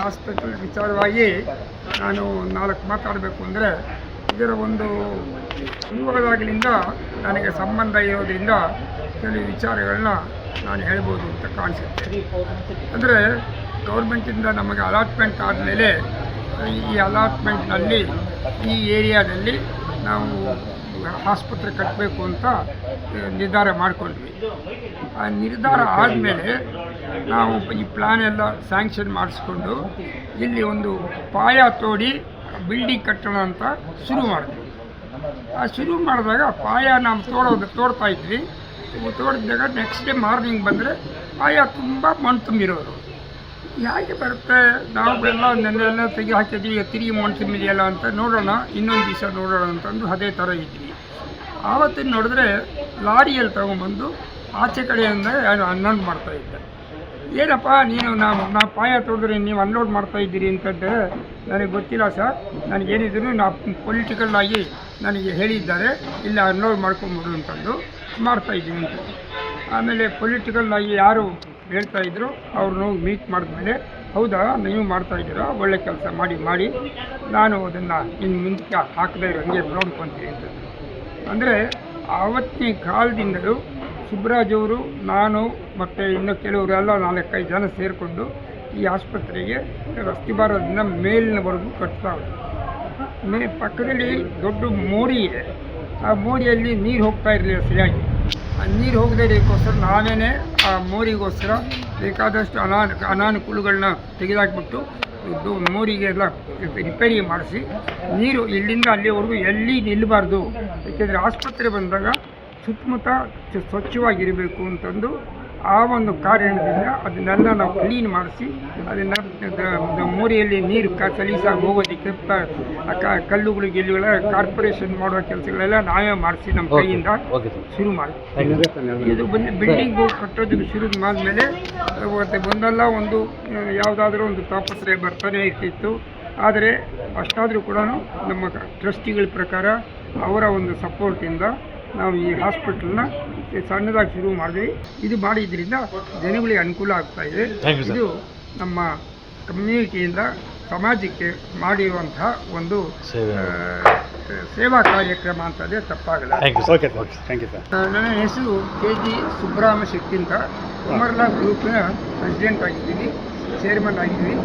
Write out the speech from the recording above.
Hospital ವಿಚಾರವಾಗಿ ನಾನು ನಾಲ್ಕು ಮಾತಾಡಬೇಕು ಅಂದರೆ ಇದರ ಒಂದು ಶುರುವಾದಾಗಲಿಂದ ನನಗೆ ಸಂಬಂಧ ಇರೋದರಿಂದ ಕೆಲವು ವಿಚಾರಗಳನ್ನ ನಾನು ಹೇಳ್ಬೋದು ಅಂತ ಕಾಣಿಸುತ್ತೆ. ಅಂದರೆ ಗೌರ್ಮೆಂಟಿಂದ ನಮಗೆ ಅಲಾಟ್ಮೆಂಟ್ ಆದಮೇಲೆ ಈ ಅಲಾಟ್ಮೆಂಟ್ನಲ್ಲಿ ಈ ಏರಿಯಾದಲ್ಲಿ ನಾವು ಆಸ್ಪತ್ರೆ ಕಟ್ಟಬೇಕು ಅಂತ ನಿರ್ಧಾರ ಮಾಡಿಕೊಂಡ್ವಿ. ಆ ನಿರ್ಧಾರ ಆದಮೇಲೆ ನಾವು ಈ ಪ್ಲಾನ್ ಎಲ್ಲ ಸ್ಯಾಂಕ್ಷನ್ ಮಾಡಿಸ್ಕೊಂಡು ಇಲ್ಲಿ ಒಂದು ಪಾಯ ತೋಡಿ ಬಿಲ್ಡಿಂಗ್ ಕಟ್ಟೋಣ ಅಂತ ಶುರು ಮಾಡಿದ್ವಿ. ಆ ಶುರು ಮಾಡಿದಾಗ ಪಾಯ ನಾವು ತೋಡೋದು ತೋಡ್ತಾ ಇದ್ವಿ. ತೋಡಿದಾಗ ನೆಕ್ಸ್ಟ್ ಡೇ ಮಾರ್ನಿಂಗ್ ಬಂದರೆ ಪಾಯ ತುಂಬ ಮಣ್ಣು ತುಂಬಿರೋರು ಹೇಗೆ ಬರುತ್ತೆ ನಾವು ಎಲ್ಲ ನೆನ್ನೆಲ್ಲ ತೆಗೆ ಹಾಕಿದ್ವಿ ತಿರುಗಿ ಮಣ್ಣು ತುಂಬಿದೆಯಲ್ಲ ಅಂತ ನೋಡೋಣ, ಇನ್ನೊಂದು ದಿವಸ ನೋಡೋಣ ಅಂತಂದು ಅದೇ ಥರ ಇದ್ವಿ. ಆವತ್ತಿನ ನೋಡಿದ್ರೆ ಲಾರಿಯಲ್ಲಿ ತಗೊಂಬಂದು ಆಚೆ ಕಡೆಯಿಂದ ಅನ್ಲೋಡ್ ಮಾಡ್ತಾ ಇದ್ದೆ. ಏನಪ್ಪ, ನೀನು ನಾವು ನಾ ಪಾಯ ತೊಳೆದ್ರೆ ನೀವು ಅನ್ಲೋಡ್ ಮಾಡ್ತಾ ಇದ್ದೀರಿ ಅಂತಂದರೆ ನನಗೆ ಗೊತ್ತಿಲ್ಲ ಸರ್ ನನಗೇನಿದ್ರು ಪೊಲಿಟಿಕಲ್ ಆಗಿ ನನಗೆ ಹೇಳಿದ್ದಾರೆ. ಇಲ್ಲ ಅನ್ಲೋಡ್ ಮಾಡ್ಕೊಂಬಿಡು ಅಂತಂದು ಮಾಡ್ತಾ ಇದ್ದೀನಿ ಅಂತ. ಆಮೇಲೆ ಪೊಲಿಟಿಕಲ್ ಆಗಿ ಯಾರು ಹೇಳ್ತಾ ಇದ್ರು, ಅವ್ರನ್ನ ಮೀಟ್ ಮಾಡಿದ್ಮೇಲೆ, ಹೌದಾ, ನೀವು ಮಾಡ್ತಾ ಇದ್ದೀರಾ, ಒಳ್ಳೆ ಕೆಲಸ ಮಾಡಿ ಮಾಡಿ. ನಾನು ಅದನ್ನು ಇನ್ನು ಮುಂಚೆ ಹಾಕದೇ ಇರೋ ಹಂಗೆ ನೋಡ್ಕೊತೀನಿ ಅಂತ ಅಂದರೆ, ಆವತ್ತಿನ ಕಾಲದಿಂದಲೂ ಸುಬ್ರಾಜ್ ಅವರು, ನಾನು ಮತ್ತು ಇನ್ನು ಕೆಲವರೆಲ್ಲ ನಾಲ್ಕೈದು ಜನ ಸೇರಿಕೊಂಡು ಈ ಆಸ್ಪತ್ರೆಗೆ ರಸ್ತೆ ಬಾರದಿಂದ ಮೇಲಿನವರೆಗೂ ಕಟ್ತಾ. ಮೇ ಪಕ್ಕದಲ್ಲಿ ದೊಡ್ಡ ಮೋರಿ ಇದೆ. ಆ ಮೋರಿಯಲ್ಲಿ ನೀರು ಹೋಗ್ತಾ ಇರಲಿಲ್ಲ ಸರಿಯಾಗಿ. ಆ ನೀರು ಹೋಗದೇ ಇರೋಕ್ಕೋಸ್ಕರ ನಾನೇ ಆ ಮೋರಿಗೋಸ್ಕರ ಬೇಕಾದಷ್ಟು ಅನಾನು ಅನಾನುಕೂಲಗಳನ್ನ ತೆಗೆದಾಕ್ಬಿಟ್ಟು ಮೋರಿಗೆ ಎಲ್ಲ ರಿಪೇರಿ ಮಾಡಿಸಿ ನೀರು ಇಲ್ಲಿಂದ ಅಲ್ಲಿವರೆಗೂ ಎಲ್ಲಿ ನಿಲ್ಲಬಾರ್ದು. ಏಕೆಂದರೆ ಆಸ್ಪತ್ರೆ ಬಂದಾಗ ಸುತ್ತಮುತ್ತ ಸ್ವಚ್ಛವಾಗಿರಬೇಕು ಅಂತಂದು ಆ ಒಂದು ಕಾರಣದಿಂದ ಅದನ್ನೆಲ್ಲ ನಾವು ಕ್ಲೀನ್ ಮಾಡಿಸಿ ಅದನ್ನು ಮೋರಿಯಲ್ಲಿ ನೀರು ಕ ಸಲೀಸಾಗಿ ಹೋಗೋದಕ್ಕೆ ಕಲ್ಲುಗಳು ಗಿಲ್ಲುಗಳ ಕಾರ್ಪೊರೇಷನ್ ಮಾಡುವ ಕೆಲಸಗಳೆಲ್ಲ ನಾವೇ ಮಾಡಿಸಿ ನಮ್ಮ ಕೈಯಿಂದ ಶುರು ಮಾಡಿ ಇದು ಬಂದು ಬಿಲ್ಡಿಂಗು ಕಟ್ಟೋದಕ್ಕೆ ಶುರು ಮಾಡಿದ್ಮೇಲೆ ಮತ್ತೆ ಒಂದಲ್ಲ ಒಂದು ಯಾವುದಾದ್ರೂ ಒಂದು ತಾಪತ್ರೆ ಬರ್ತಾನೆ ಇರ್ತಿತ್ತು. ಆದರೆ ಅಷ್ಟಾದರೂ ಕೂಡ ನಮ್ಮ ಟ್ರಸ್ಟಿಗಳ ಪ್ರಕಾರ ಅವರ ಒಂದು ಸಪೋರ್ಟಿಂದ ನಾವು ಈ ಹಾಸ್ಪಿಟಲ್ನ ಸಣ್ಣದಾಗಿ ಶುರು ಮಾಡಿದ್ವಿ. ಇದು ಮಾಡಿದ್ರಿಂದ ಜನಗಳಿಗೆ ಅನುಕೂಲ ಆಗ್ತಾ ಇದೆ. ಇದು ನಮ್ಮ ಕಮ್ಯುನಿಟಿಯಿಂದ ಸಮಾಜಕ್ಕೆ ಮಾಡಿರುವಂತಹ ಒಂದು ಸೇವಾ. ಕಾರ್ಯಕ್ರಮ ಅಂತದೇ ತಪ್ಪಾಗಲ್ಲ. ಓಕೆ ಥ್ಯಾಂಕ್ ಯು ಸರ್ ನನ್ನ ಹೆಸರು ಕೆ ಜಿ ಸುಬ್ರಹ್ಮ ಶೆಟ್ಟಿ ಅಂತ ಗ್ರೂಪ್ ಗ್ರೂಪ್ನ ಪ್ರೆಸಿಡೆಂಟ್ ಆಗಿದ್ದೀನಿ ಚೇರ್ಮನ್ ಆಗಿದ್ದೀನಿ.